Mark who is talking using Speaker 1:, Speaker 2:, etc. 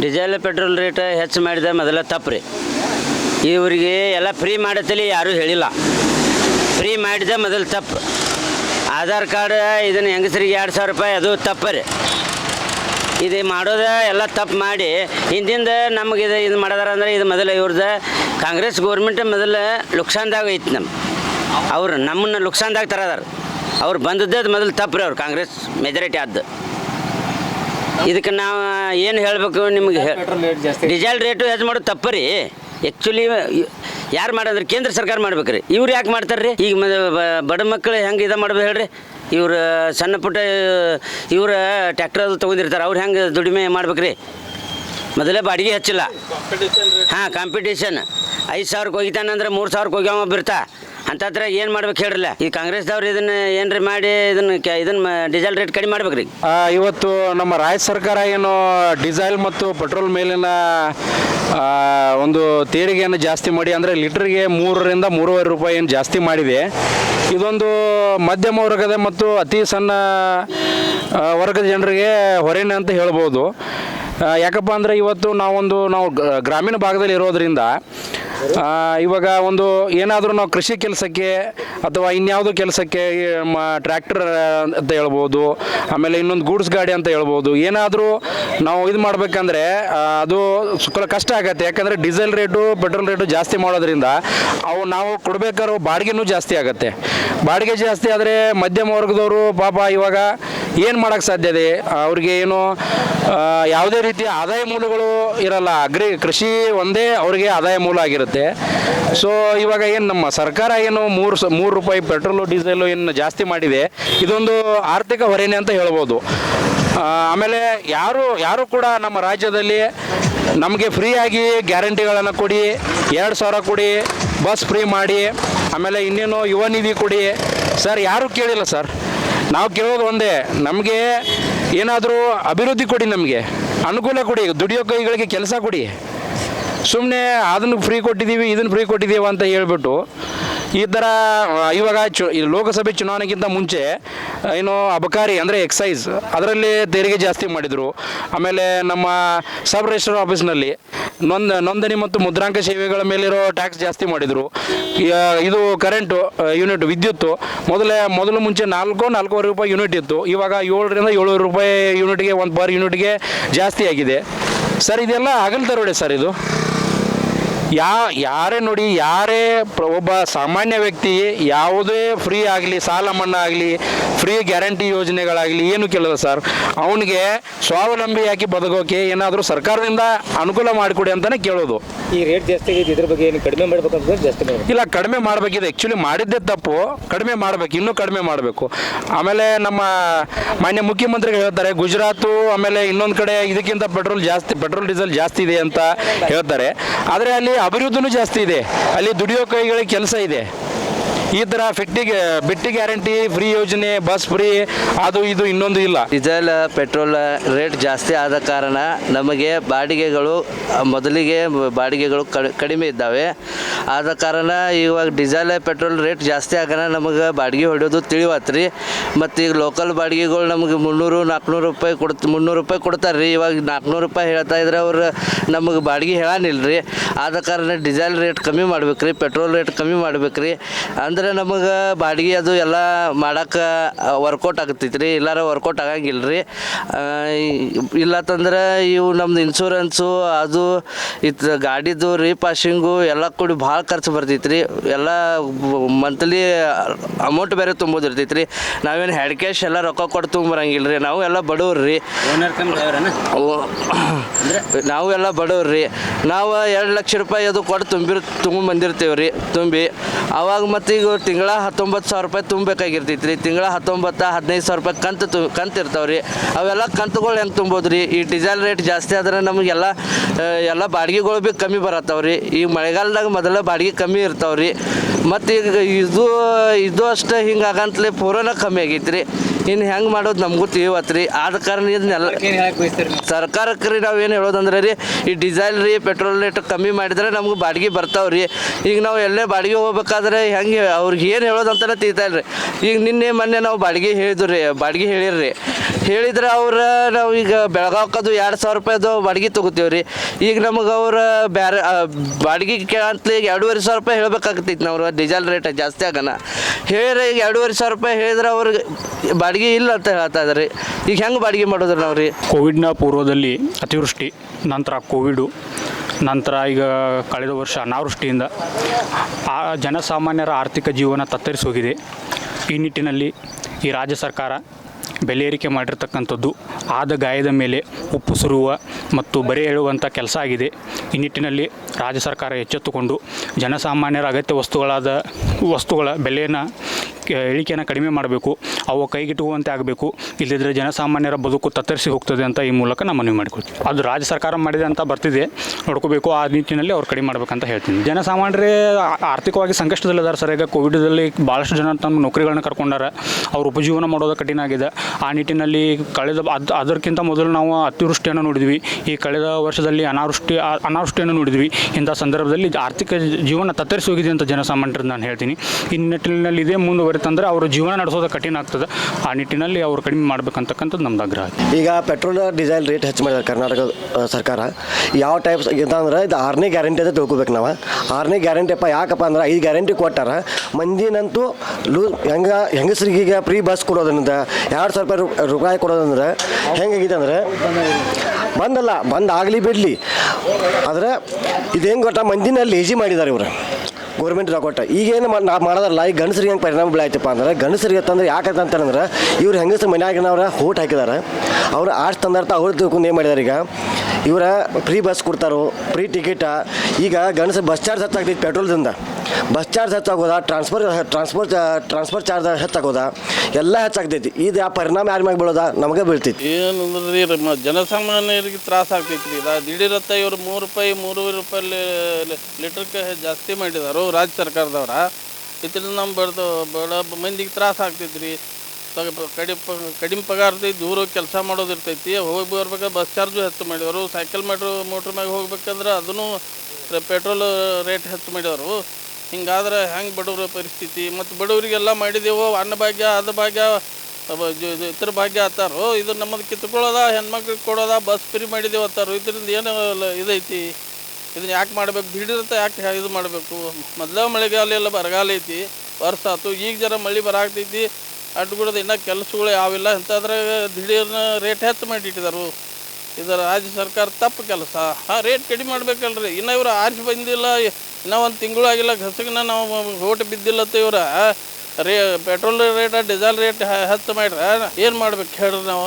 Speaker 1: Diesel petrol rate ಹೆಚ್ಚು ಮಾಡಿದ ಮೊದಲ ತಪ್ಪು ರೀ. ಇವರಿಗೆ ಎಲ್ಲ ಫ್ರೀ ಮಾಡತ್ತಲ್ಲಿ ಯಾರೂ ಹೇಳಿಲ್ಲ. ಫ್ರೀ ಮಾಡಿದ ಮೊದಲು ತಪ್ಪು. ಆಧಾರ್ ಕಾರ್ಡ್ ಇದನ್ನು ಹೆಂಗಸರಿಗೆ ಎರಡು ಸಾವಿರ ರೂಪಾಯಿ ಅದು ತಪ್ಪು ರೀ. ಇದು ಮಾಡೋದ ಎಲ್ಲ ತಪ್ಪು ಮಾಡಿ ಹಿಂದಿಂದ ನಮಗೆ ಇದು ಇದು ಮಾಡೋದಾರ ಅಂದ್ರೆ ಇದು ಮೊದಲು ಇವ್ರದ್ದು ಕಾಂಗ್ರೆಸ್ ಗೌರ್ಮೆಂಟ್ ಮೊದಲು ಲುಕ್ಸಾನ್ದಾಗ ಐತಿ ನಮ್ಮ ಅವ್ರು ನಮ್ಮನ್ನು ಲುಕ್ಸಾನ್ದಾಗ ತರದಾರ. ಅವ್ರು ಬಂದದ್ದೇ ಮೊದಲು ತಪ್ಪು ರೀ ಅವ್ರು ಕಾಂಗ್ರೆಸ್ ಮೆಜಾರಿಟಿ ಆದ್ದು. ಇದಕ್ಕೆ ನಾವು ಏನು ಹೇಳಬೇಕು ನಿಮಗೆ ಡೀಸೆಲ್ ರೇಟು ಹೆಚ್ಚು ಮಾಡೋದು ತಪ್ಪ ರೀ. ಆ್ಯಕ್ಚುಲಿ ಯಾರು ಮಾಡಂದ್ರೆ? ಕೇಂದ್ರ ಸರ್ಕಾರ ಮಾಡ್ಬೇಕು ರೀ ಇವ್ರು ಯಾಕೆ ಮಾಡ್ತಾರೆ ರೀ ಈಗ ಬಡ ಮಕ್ಕಳು ಹೆಂಗೆ ಇದು ಮಾಡ್ಬೇಕು ಹೇಳ್ರಿ? ಇವ್ರು ಸಣ್ಣ ಪುಟ್ಟ, ಇವ್ರು ಟ್ಯಾಕ್ಟರ್ ಅದು ತೊಗೊಂಡಿರ್ತಾರೆ, ಅವ್ರು ಹೆಂಗೆ ದುಡಿಮೆ ಮಾಡ್ಬೇಕು ರೀ ಮೊದಲೇ ಬಾಡಿಗೆ ಹಚ್ಚಿಲ್ಲ. ಹಾಂ ಕಾಂಪಿಟೇಷನ್ ಐದು ಸಾವಿರಕ್ಕೆ ಹೋಗಿತಾನಂದ್ರೆ ಮೂರು ಸಾವಿರಕ್ಕೆ ಹೋಗ್ಯಾವ ಬಿರ್ತಾ ಅಂತತ್ರ ಏನು ಮಾಡ್ಬೇಕು ಹೇಳ್ರಲ್ಲ? ಈ ಕಾಂಗ್ರೆಸ್ದವ್ರು ಇದನ್ನ ಏನ್ರಿ ಮಾಡಿ ಇದನ್ನ ಇದನ್ನ ಡೀಸೆಲ್ ರೇಟ್ ಕಡಿಮೆ ಮಾಡ್ಬೇಕ್ರಿ.
Speaker 2: ಆ, ಇವತ್ತು ನಮ್ಮ ರಾಜ್ಯ ಸರ್ಕಾರ ಏನು ಡೀಸೆಲ್ ಮತ್ತು ಪೆಟ್ರೋಲ್ ಮೇಲಿನ ಒಂದು ತೆರಿಗೆಯನ್ನು ಜಾಸ್ತಿ ಮಾಡಿ ಅಂದರೆ ಲೀಟ್ರಿಗೆ ಮೂರರಿಂದ ಮೂರುವರೆ ರೂಪಾಯಿ ಏನು ಜಾಸ್ತಿ ಮಾಡಿದೆ. ಇದೊಂದು ಮಧ್ಯಮ ವರ್ಗದ ಮತ್ತು ಅತಿ ಸಣ್ಣ ವರ್ಗದ ಜನರಿಗೆ ಹೊರೆನೆ ಅಂತ ಹೇಳ್ಬೋದು. ಯಾಕಪ್ಪ ಅಂದರೆ ಇವತ್ತು ನಾವೊಂದು ನಾವು ಗ್ರಾಮೀಣ ಭಾಗದಲ್ಲಿ ಇರೋದ್ರಿಂದ ಇವಾಗ ಒಂದು ಏನಾದರೂ ನಾವು ಕೃಷಿ ಕೆಲಸಕ್ಕೆ ಅಥವಾ ಇನ್ಯಾವುದೋ ಕೆಲಸಕ್ಕೆ ಟ್ರ್ಯಾಕ್ಟರ್ ಅಂತ ಹೇಳ್ಬೋದು, ಆಮೇಲೆ ಇನ್ನೊಂದು ಗೂಡ್ಸ್ ಗಾಡಿ ಅಂತ ಹೇಳ್ಬೋದು, ಏನಾದರೂ ನಾವು ಇದು ಮಾಡಬೇಕಂದ್ರೆ ಅದು ಸ್ವಲ್ಪ ಕಷ್ಟ ಆಗುತ್ತೆ. ಯಾಕಂದರೆ ಡೀಸೆಲ್ ರೇಟು ಪೆಟ್ರೋಲ್ ರೇಟು ಜಾಸ್ತಿ ಮಾಡೋದ್ರಿಂದ ಅವು ನಾವು ಕೊಡಬೇಕಾದ್ರೂ ಬಾಡಿಗೆನೂ ಜಾಸ್ತಿ ಆಗುತ್ತೆ. ಬಾಡಿಗೆ ಜಾಸ್ತಿ ಆದರೆ ಮಧ್ಯಮ ವರ್ಗದವರು ಪಾಪ ಇವಾಗ ಏನು ಮಾಡೋಕ್ಕೆ ಸಾಧ್ಯ ಇದೆ? ಅವ್ರಿಗೆ ಏನು ಯಾವುದೇ ರೀತಿಯ ಆದಾಯ ಮೂಲಗಳು ಇರಲ್ಲ. ಅಗ್ರಿ, ಕೃಷಿ ಒಂದೇ ಅವರಿಗೆ ಆದಾಯ ಮೂಲ ಆಗಿರುತ್ತೆ. ಸೊ ಇವಾಗ ಏನು ನಮ್ಮ ಸರ್ಕಾರ ಏನು ಮೂರು ಮೂರು ರೂಪಾಯಿ ಪೆಟ್ರೋಲು ಡೀಸೆಲು ಏನು ಜಾಸ್ತಿ ಮಾಡಿದೆ, ಇದೊಂದು ಆರ್ಥಿಕ ಹೊರೆನೆ ಅಂತ ಹೇಳ್ಬೋದು. ಆಮೇಲೆ ಯಾರು ಯಾರು ಕೂಡ ನಮ್ಮ ರಾಜ್ಯದಲ್ಲಿ ನಮಗೆ ಫ್ರೀಯಾಗಿ ಗ್ಯಾರಂಟಿಗಳನ್ನು ಕೊಡಿ, ಎರಡು ಸಾವಿರ ಕೊಡಿ ಬಸ್ ಫ್ರೀ ಮಾಡಿ, ಆಮೇಲೆ ಇನ್ನೇನು ಯುವ ನಿಧಿ ಕೊಡಿ. ಸರ್ ಯಾರೂ ಕೇಳಿಲ್ಲ ಸರ್ ನಾವು ಕೇಳೋದು ಒಂದೇ, ನಮಗೆ ಏನಾದರೂ ಅಭಿವೃದ್ಧಿ ಕೊಡಿ ನಮಗೆ, ಅನುಕೂಲ ಕೊಡಿ, ದುಡಿಯೋ ಕೈಗಳಿಗೆ ಕೆಲಸ ಕೊಡಿ. ಸುಮ್ಮನೆ ಅದನ್ನು ಫ್ರೀ ಕೊಟ್ಟಿದ್ದೀವಿ, ಇದನ್ನು ಫ್ರೀ ಕೊಟ್ಟಿದ್ದೀವಿ ಅಂತ ಹೇಳ್ಬಿಟ್ಟು, ಈ ಥರ ಇವಾಗ ಚು ಲೋಕಸಭೆ ಚುನಾವಣೆಗಿಂತ ಮುಂಚೆ ಏನು ಅಬಕಾರಿ ಅಂದರೆ ಎಕ್ಸೈಸ್ ಅದರಲ್ಲಿ ತೆರಿಗೆ ಜಾಸ್ತಿ ಮಾಡಿದರು. ಆಮೇಲೆ ನಮ್ಮ ಸಬ್ ರಿಜಿಸ್ಟರ್ ಆಫೀಸ್ನಲ್ಲಿ ನೊಂದ, ನೋಂದಣಿ ಮತ್ತು ಮುದ್ರಾಂಕ ಸೇವೆಗಳ ಮೇಲಿರೋ ಟ್ಯಾಕ್ಸ್ ಜಾಸ್ತಿ ಮಾಡಿದರು. ಇದು ಕರೆಂಟು ಯೂನಿಟ್ ವಿದ್ಯುತ್ತು. ಮೊದಲೇ, ಮೊದಲು ಮುಂಚೆ ನಾಲ್ಕು, ನಾಲ್ಕೂವರೆ ರೂಪಾಯಿ ಯೂನಿಟ್ ಇತ್ತು. ಇವಾಗ ಏಳರಿಂದ ಏಳುವರೆ ರೂಪಾಯಿ ಯೂನಿಟ್ಗೆ ಒಂದು ಪರ್ ಯೂನಿಟ್ಗೆ ಜಾಸ್ತಿ ಆಗಿದೆ. ಸರ್, ಇದೆಲ್ಲ ಹಗಲು ದರೋಡೆ ಸರ್ ಇದು? ಯಾ, ಯಾರೇ ನೋಡಿ, ಯಾರೇ ಒಬ್ಬ ಸಾಮಾನ್ಯ ವ್ಯಕ್ತಿ ಯಾವುದೇ ಫ್ರೀ ಆಗಲಿ, ಸಾಲ ಮನ್ನಾ ಆಗಲಿ, ಫ್ರೀ ಗ್ಯಾರಂಟಿ ಯೋಜನೆಗಳಾಗಲಿ, ಏನು ಕೇಳಲ್ಲ ಸರ್. ಅವನಿಗೆ ಸ್ವಾವಲಂಬಿಯಾಗಿ ಬದುಕೋಕೆ ಏನಾದರೂ ಸರ್ಕಾರದಿಂದ ಅನುಕೂಲ ಮಾಡಿಕೊಡಿ ಅಂತಲೇ ಕೇಳೋದು.
Speaker 3: ಈ ರೇಟ್ ಜಾಸ್ತಿ ಆಗಿದೆ ಇದ್ರ ಬಗ್ಗೆ ಏನು ಕಡಿಮೆ ಮಾಡ್ಬೇಕಂತ ಜಾಸ್ತಿ
Speaker 2: ಇಲ್ಲ, ಕಡಿಮೆ ಮಾಡಬೇಕಿದೆ. ಆ್ಯಕ್ಚುಲಿ ಮಾಡಿದ್ದೆ ತಪ್ಪು. ಕಡಿಮೆ ಮಾಡಬೇಕು, ಇನ್ನೂ ಕಡಿಮೆ ಮಾಡಬೇಕು. ಆಮೇಲೆ ನಮ್ಮ ಮಾನ್ಯ ಮುಖ್ಯಮಂತ್ರಿಗಳು ಹೇಳ್ತಾರೆ, ಗುಜರಾತು, ಆಮೇಲೆ ಇನ್ನೊಂದು ಕಡೆ ಇದಕ್ಕಿಂತ ಪೆಟ್ರೋಲ್ ಜಾಸ್ತಿ ಪೆಟ್ರೋಲ್ ಡೀಸೆಲ್ ಜಾಸ್ತಿ ಇದೆ ಅಂತ ಹೇಳ್ತಾರೆ. ಆದರೆ ಅಲ್ಲಿ ಅಭಿವೃದ್ಧಿನೂ ಜಾಸ್ತಿ ಇದೆ. ಅಲ್ಲಿ ದುಡಿಯೋ ಕೈಗಳಿಗೆ ಕೆಲಸ ಇದೆ. ಈ ತರ ಫಿಟ್ಟಿಗೆ, ಬಿಟ್ಟಿ ಗ್ಯಾರಂಟಿ, ಫ್ರೀ ಯೋಜನೆ, ಬಸ್ ಫ್ರೀ, ಅದು ಇದು ಇನ್ನೊಂದು ಇಲ್ಲ.
Speaker 4: ಡೀಸೆಲ್, ಪೆಟ್ರೋಲ್ ರೇಟ್ ಜಾಸ್ತಿ ಆದ ಕಾರಣ ನಮಗೆ ಬಾಡಿಗೆಗಳು, ಮೊದಲಿಗೆ ಬಾಡಿಗೆಗಳು ಕಡಿ- ಕಡಿಮೆ ಇದ್ದಾವೆ. ಆದ ಕಾರಣ ಇವಾಗ ಡೀಸೆಲ್, ಪೆಟ್ರೋಲ್ ರೇಟ್ ಜಾಸ್ತಿ ಆಗೋಣ ನಮಗೆ ಬಾಡಿಗೆ ಹೊಡೆಯೋದು ತಿಳಿವತ್ರಿ. ಮತ್ತು ಈಗ ಲೋಕಲ್ ಬಾಡಿಗೆಗಳು ನಮಗೆ ಮುನ್ನೂರು ನಾಲ್ಕುನೂರು ರೂಪಾಯಿ ಕೊಡ್ತ, ಮುನ್ನೂರು ರೂಪಾಯಿ ಕೊಡ್ತಾರೆ ರೀ ಇವಾಗ ನಾಲ್ಕುನೂರು ರೂಪಾಯಿ ಹೇಳ್ತಾ ಇದ್ರೆ ಅವ್ರು ನಮಗೆ ಬಾಡಿಗೆ ಹೇಳಾನಿಲ್ಲ ರೀ ಆದ ಕಾರಣ ಡೀಸೆಲ್ ರೇಟ್ ಕಮ್ಮಿ ಮಾಡ್ಬೇಕು ರೀ ಪೆಟ್ರೋಲ್ ರೇಟ್ ಕಮ್ಮಿ ಮಾಡ್ಬೇಕು ರೀ ಅಂದ್ರೆ ನಮಗೆ ಬಾಡಿಗೆ ಅದು ಎಲ್ಲ ಮಾಡಕ್ಕೆ ವರ್ಕೌಟ್ ಆಗತೈತಿ ರೀ ಇಲ್ಲಾರ ವರ್ಕೌಟ್ ಆಗಂಗಿಲ್ಲ ರೀ ಇಲ್ಲತ್ತಂದ್ರೆ ಇವು ನಮ್ದು ಇನ್ಶೂರೆನ್ಸು ಅದು ಇತ್ತು ಗಾಡಿದು ರೀಪಾಶಿಂಗು ಎಲ್ಲ ಕೂಡಿ ಭಾಳ ಖರ್ಚು ಬರ್ತೈತಿ ರೀ ಎಲ್ಲ ಮಂತ್ಲಿ ಅಮೌಂಟ್ ಬೇರೆ ತುಂಬೋದು ಇರ್ತೈತಿ ರೀ ನಾವೇನು ಹೆಡ್ ಕ್ಯಾಶ್ ಎಲ್ಲ ರೊಕ್ಕ ಕೊಟ್ಟು ತುಂಬರಂಗಿಲ್ಲ ರೀ ನಾವು ಎಲ್ಲ ಬಡವ್ರು. ರೀ ನಾವು ಎಲ್ಲ ಬಡವ್ರು. ರೀ ನಾವು ಎರಡು ಲಕ್ಷ ರೂಪಾಯಿ ಅದು ಕೊಟ್ಟು ತುಂಬಿರ್ ಬಂದಿರ್ತೀವಿ ರೀ ತುಂಬಿ. ಅವಾಗ ಮತ್ತು ಈಗ ತಿಂಗಳ ಹತ್ತೊಂಬತ್ತು ಸಾವಿರ ರೂಪಾಯಿ ತುಂಬಬೇಕಾಗಿರ್ತೈತಿ ರೀ ತಿಂಗಳ ಹತ್ತೊಂಬತ್ತು, ಹದಿನೈದು ಸಾವಿರ ರೂಪಾಯಿ ಕಂತು ತು, ಕಂತು ಇರ್ತಾವೆ ರೀ ಅವೆಲ್ಲ ಕಂತುಗಳು ಹೆಂಗೆ ತುಂಬೋದು ರೀ ಈ ಡೀಸೆಲ್ ರೇಟ್ ಜಾಸ್ತಿ ಆದ್ರೆ ನಮಗೆಲ್ಲ ಎಲ್ಲ ಬಾಡಿಗೆಗಳು ಭೀ ಕಮ್ಮಿ ಬರತ್ತಾವ್ರಿ. ಈ ಮಳೆಗಾಲದಾಗ ಮೊದಲ ಬಾಡಿಗೆ ಕಮ್ಮಿ ಇರ್ತಾವೆ ರೀ ಮತ್ತು ಈಗ ಇದು ಇದು ಅಷ್ಟೇ ಹಿಂಗೆ ಆಗಂತಲೇ ಪೂರನ ಕಮ್ಮಿ ಆಗೈತೆ ರೀ ಇನ್ನು ಹೆಂಗೆ ಮಾಡೋದು ನಮಗೂ ತಿಳಿವತ್ತು ರೀ ಆದ ಕಾರಣ ಇದನ್ನೆಲ್ಲ ಸರ್ಕಾರಕ್ಕೆ ರೀ ನಾವು ಏನು ಹೇಳೋದಂದ್ರೆ ರೀ ಈ ಡೀಸೆಲ್ ರೀ ಪೆಟ್ರೋಲ್ ರೇಟ್ ಕಮ್ಮಿ ಮಾಡಿದ್ರೆ ನಮ್ಗೆ ಬಾಡಿಗೆ ಬರ್ತಾವೆ ರೀ. ಈಗ ನಾವು ಎಲ್ಲೇ ಬಾಡಿಗೆ ಹೋಗ್ಬೇಕಾದ್ರೆ ಹೆಂಗೆ ಅವ್ರಿಗೆ ಏನು ಹೇಳೋದಂತಲೇ ತಿಳಿತಾ ಇಲ್ಲ ರೀ ಈಗ ನಿನ್ನೆ ಮೊನ್ನೆ ನಾವು ಬಾಡಿಗೆ ಹೇಳಿದ್ವಿ ರೀ ಬಾಡಿಗೆ ಹೇಳಿರ್ರಿ. ಹೇಳಿದ್ರೆ ಅವ್ರ ನಾವು ಈಗ ಬೆಳಗಾವ್ಕದು ಎರಡು ಸಾವಿರ ರೂಪಾಯಿದು ಬಾಡಿಗೆ ತೊಗೋತೀವಿ ರೀ. ಈಗ ನಮಗೆ ಅವ್ರ ಬ್ಯಾರೆ ಆ, ಬಾಡಿಗೆ ಕೇಳಂತಲೇ ಈಗ ಎರಡೂವರೆ ಸಾವಿರ ರೂಪಾಯಿ ಹೇಳ್ಬೇಕಾಗ್ತೈತಿ ನಾವು. ಡೀಸೆಲ್ ರೇಟ್ ಜಾಸ್ತಿ ಆಗನ. ಹೇಳಿದ್ರೆ ಈಗ ಎರಡೂವರೆ ಸಾವಿರ ರೂಪಾಯಿ ಹೇಳಿದ್ರೆ ಅವ್ರಿಗೆ ಬಾಡಿಗೆ ಇಲ್ಲ ಅಂತ ಹೇಳ್ತಾ ಇದ್ದಾರೆ ಈಗ ಹೆಂಗೆ ಬಾಡಿಗೆ ಮಾಡೋದ್ರ ನಾವು ರೀ?
Speaker 5: ಕೋವಿಡ್ನ ಪೂರ್ವದಲ್ಲಿ ಅತಿವೃಷ್ಟಿ, ನಂತರ ಕೋವಿಡು, ನಂತರ ಈಗ ಕಳೆದ ವರ್ಷ ಅನಾವೃಷ್ಟಿಯಿಂದ ಆ ಜನಸಾಮಾನ್ಯರ ಆರ್ಥಿಕ ಜೀವನ ತತ್ತರಿಸಿ ಹೋಗಿದೆ ಈ ನಿಟ್ಟಿನಲ್ಲಿ ಈ ರಾಜ್ಯ ಸರ್ಕಾರ ಬೆಲೆ ಏರಿಕೆ ಮಾಡಿರ್ತಕ್ಕಂಥದ್ದು, ಆದ ಗಾಯದ ಮೇಲೆ ಉಪ್ಪು ಸುರುವ ಮತ್ತು ಬರೆ ಹೇಳುವಂಥ ಕೆಲಸ ಆಗಿದೆ. ಈ ನಿಟ್ಟಿನಲ್ಲಿ ರಾಜ್ಯ ಸರ್ಕಾರ ಎಚ್ಚೆತ್ತುಕೊಂಡು ಜನಸಾಮಾನ್ಯರ ಅಗತ್ಯ ವಸ್ತುಗಳಾದ, ವಸ್ತುಗಳ ಬೆಲೆಯನ್ನು ಇಳಿಕೆಯನ್ನು ಕಡಿಮೆ ಮಾಡಬೇಕು. ಅವು ಕೈಗೆಟುಕುವಂತೆ ಆಗಬೇಕು. ಇಲ್ಲದಿದ್ದರೆ ಜನಸಾಮಾನ್ಯರ ಬದುಕು ತತ್ತರಿಸಿ ಹೋಗ್ತದೆ ಅಂತ ಈ ಮೂಲಕ ನಾನು ಮನವಿ ಮಾಡಿಕೊಳ್ತೀನಿ ಅದು ರಾಜ್ಯ ಸರ್ಕಾರ ಮಾಡಿದೆ ಅಂತ ಬರ್ತಿದೆ. ನೋಡ್ಕೋಬೇಕು, ಆ ನಿಟ್ಟಿನಲ್ಲಿ ಅವ್ರು ಕಡಿಮೆ ಮಾಡ್ಬೇಕಂತ ಹೇಳ್ತೀನಿ. ಜನಸಾಮಾನ್ಯರೇ ಆರ್ಥಿಕವಾಗಿ ಸಂಕಷ್ಟದಲ್ಲಿದ್ದಾರೆ ಸರ್. ಈಗ ಕೋವಿಡ್ದಲ್ಲಿ ಭಾಳಷ್ಟು ಜನ ತಮ್ಮ ನೌಕರಿಗಳನ್ನ ಕರ್ಕೊಂಡಾರ. ಅವ್ರ ಉಪಜೀವನ ಮಾಡೋದು ಕಠಿಣ ಆಗಿದೆ. ಆ ನಿಟ್ಟಿನಲ್ಲಿ ಕಳೆದ ಅದು, ಅದಕ್ಕಿಂತ ಮೊದಲು ನಾವು ಅತಿವೃಷ್ಟಿಯನ್ನು ನೋಡಿದ್ವಿ. ಈ ಕಳೆದ ವರ್ಷದಲ್ಲಿ ಅನಾವೃಷ್ಟಿ ಅನಾವೃಷ್ಟಿಯನ್ನು ನೋಡಿದ್ವಿ. ಇಂಥ ಸಂದರ್ಭದಲ್ಲಿ ಆರ್ಥಿಕ ಜೀವನ ತತ್ತರಿಸಿ ಹೋಗಿದೆ ಅಂತ ಜನಸಾಮಾನ್ಯರು ನಾನು ಹೇಳ್ತೀನಿ. ಈ ನಿಟ್ಟಿನಲ್ಲಿ ಇದೇ, ಮುಂದುವರಿತಂದ್ರೆ ಅವರು ಜೀವನ ನಡೆಸೋದು ಕಠಿಣ ಆ ನಿಟ್ಟಿನಲ್ಲಿ ಅವ್ರು ಕಡಿಮೆ ಮಾಡ್ಬೇಕಂತಕ್ಕಂಥದ್ದು ನಮ್ದು ಆಗ್ರಹ.
Speaker 6: ಈಗ ಪೆಟ್ರೋಲ್, ಡೀಸೆಲ್ ರೇಟ್ ಹೆಚ್ಚು ಮಾಡಿದ್ದಾರೆ ಕರ್ನಾಟಕ ಸರ್ಕಾರ. ಯಾವ ಟೈಪ್ ಅಂದ್ರೆ ಇದು ಆರನೇ ಗ್ಯಾರಂಟಿ ಅಂತ ತಿಳ್ಕೊಬೇಕು ನಾವು. ಆರನೇ ಗ್ಯಾರಂಟಿಯಪ್ಪ ಯಾಕಪ್ಪ ಅಂದ್ರೆ ಐದು ಗ್ಯಾರಂಟಿ ಕೊಟ್ಟಾರ. ಮಂದಿನಂತೂ ಲೂ, ಹೆಂಗೆ ಹೆಂಗಸರಿಗೆ ಫ್ರೀ ಬಸ್ ಕೊಡೋದ್ರಿಂದ, ಎರಡು ಸಾವಿರ ರೂಪಾಯಿ ರೂಪಾಯಿ ಕೊಡೋದಂದ್ರೆ ಹೆಂಗಾಗಿದೆ ಅಂದ್ರೆ, ಬಂದಲ್ಲ ಬಂದ್ ಆಗಲಿ ಬಿಡಲಿ. ಆದರೆ ಇದು ಹೆಂಗೆ ಗೊತ್ತಾ, ಮಂದಿನ ಲೇಜಿ ಮಾಡಿದ್ದಾರೆ ಇವರು. ಗೌರ್ಮೆಂಟ್ ಕೊಟ್ಟ. ಈಗೇನು ಮಾ- ನಾ ಮಾಡೋದಲ್ಲ ಈ ಗಂಡಸರಿಗೆ ಹೆಂಗೆ ಪರಿಣಾಮ ಬೀಳಾಯ್ತಪ್ಪ ಅಂದ್ರೆ, ಗಂಡಸರಿಗೆ ತಂದ್ರೆ ಯಾಕಂತ ಅಂತಂದ್ರೆ, ಇವ್ರು ಹೆಂಗಸ್ರು ಮನ್ಯಾಗಿನವ್ರ ಓಟ್ ಹಾಕಿದಾರೆ. ಅವ್ರು ಆರ್ಟ್ಸ್ ತಂದಾರ್ಥ ಅವ್ರು ತಿಳ್ಕೊಂಡು ಏನು ಮಾಡಿದಾರೆ ಈಗ ಇವರ ಫ್ರೀ ಬಸ್ ಕೊಡ್ತಾರೋ ಫ್ರೀ ಟಿಕೆಟ ಈಗ ಗಣಸ ಬಸ್ ಚಾರ್ಜ್ ಹೆಚ್ಚಾಗ್ತೈತಿ ಪೆಟ್ರೋಲ್ದಿಂದ. ಬಸ್ ಚಾರ್ಜ್ ಹೆಚ್ಚಾಗೋದ ಟ್ರಾನ್ಸ್ಫರ್ ಟ್ರಾನ್ಸ್ಪೋರ್ಟ್ ಟ್ರಾನ್ಸ್ಫರ್ ಚಾರ್ಜ್ ಹೆಚ್ಚಾಗೋದ ಎಲ್ಲ ಹೆಚ್ಚಾಗ್ತೈತಿ ಇದು ಆ ಪರಿಣಾಮ ಯಾರ ಮ್ಯಾಗ ಬೀಳೋದ? ನಮಗೆ ಬೀಳ್ತೈತಿ.
Speaker 7: ಏನಂದ್ರೆ ಜನಸಾಮಾನ್ಯರಿಗೆ ತ್ರಾಸ ಆಗ್ತೈತಿ ರೀ ಇದು ಇವರು ಮೂರು ರೂಪಾಯಿ, ಮೂರುವರೆ ರೂಪಾಯಿ ಲೀಟರ್ಗೆ ಜಾಸ್ತಿ ಮಾಡಿದಾರು ರಾಜ್ಯ ಸರ್ಕಾರದವ್ರ. ಇದ್ರಿಂದ ನಮ್ಮ ಬಡ್ದು ಬಡ ಮಂದಿಗೆ ತ್ರಾಸ ಆಗ್ತೈತಿ ರೀ ಕಡಿಮೆ ಕಡಿಮೆ ಪಗಾರದ ದೂರ ಕೆಲಸ ಮಾಡೋದು ಇರ್ತೈತಿ. ಹೋಗಿ ಬರ್ಬೇಕು ಬಸ್ ಚಾರ್ಜು ಹೆಚ್ಚು ಮಾಡಿದರು ಸೈಕಲ್ ಮಾಡ್ರು ಮೋಟ್ರ್ ಮ್ಯಾಗ ಹೋಗ್ಬೇಕಂದ್ರೆ ಅದನ್ನು ಪೆಟ್ರೋಲ್ ರೇಟ್ ಹೆಚ್ಚು ಮಾಡಿದರು ಹಿಂಗಾದ್ರೆ ಹೆಂಗೆ ಬಡವ್ರ ಪರಿಸ್ಥಿತಿ? ಮತ್ತು ಬಡವರಿಗೆಲ್ಲ ಮಾಡಿದೆವು ಅನ್ನಭಾಗ್ಯ ಅದು ಭಾಗ್ಯ ಅದ ಭಾಗ್ಯ ಇತರ ಭಾಗ್ಯ ಆತಾರೋ. ಇದು ನಮ್ಮದು ಕಿತ್ಕೊಳ್ಳೋದ, ಹೆಣ್ಮಕ್ಳಿಗೆ ಕೊಡೋದ, ಬಸ್ ಫ್ರೀ ಮಾಡಿದೆವು ಅತ್ತಾರು ಇದರಿಂದ ಏನು ಇದೈತಿ? ಇದನ್ನ ಯಾಕೆ ಮಾಡಬೇಕು? ದಿಢೀರ್ತ ಯಾಕೆ ಇದು ಮಾಡಬೇಕು? ಮೊದಲ ಮಳೆಗಾಲ ಎಲ್ಲ ಬರಗಾಲ ಐತಿ. ವರ್ಷ ಆಯ್ತು ಈಗ ಜರ ಮಳೆ ಬರಾಕ್ತೈತಿ. ಅಡ್ಗುಡದ ಇನ್ನೂ ಕೆಲಸಗಳು ಯಾವಿಲ್ಲ. ಅಂತಂದ್ರೆ ದಿಢೀರ್ನ ರೇಟ್ ಹೆಚ್ಚು ಮಾಡಿಟ್ಟಿದ್ದಾರೆ ಇದರ ರಾಜ್ಯ ಸರ್ಕಾರ ತಪ್ಪು ಕೆಲಸ. ಆ ರೇಟ್ ಕಡಿಮೆ ಮಾಡ್ಬೇಕಲ್ರಿ. ಇನ್ನೂ ಇವರು ಆರಿಸಿ ಬಂದಿಲ್ಲ. ಇನ್ನೂ ಒಂದು ತಿಂಗಳು ಆಗಿಲ್ಲ. ಘಸಗಿನ ನಾವು ಓಟ್ ಬಿದ್ದಿಲ್ಲತ್ತ ಇವ್ರ ರೇ ಪೆಟ್ರೋಲ್ ರೇಟ ಡೀಸೆಲ್ ರೇಟ್ ಹೆಚ್ಚು ಮಾಡ್ರೆ ಏನು ಮಾಡ್ಬೇಕು ಹೇಳ್ರಿ ನಾವು.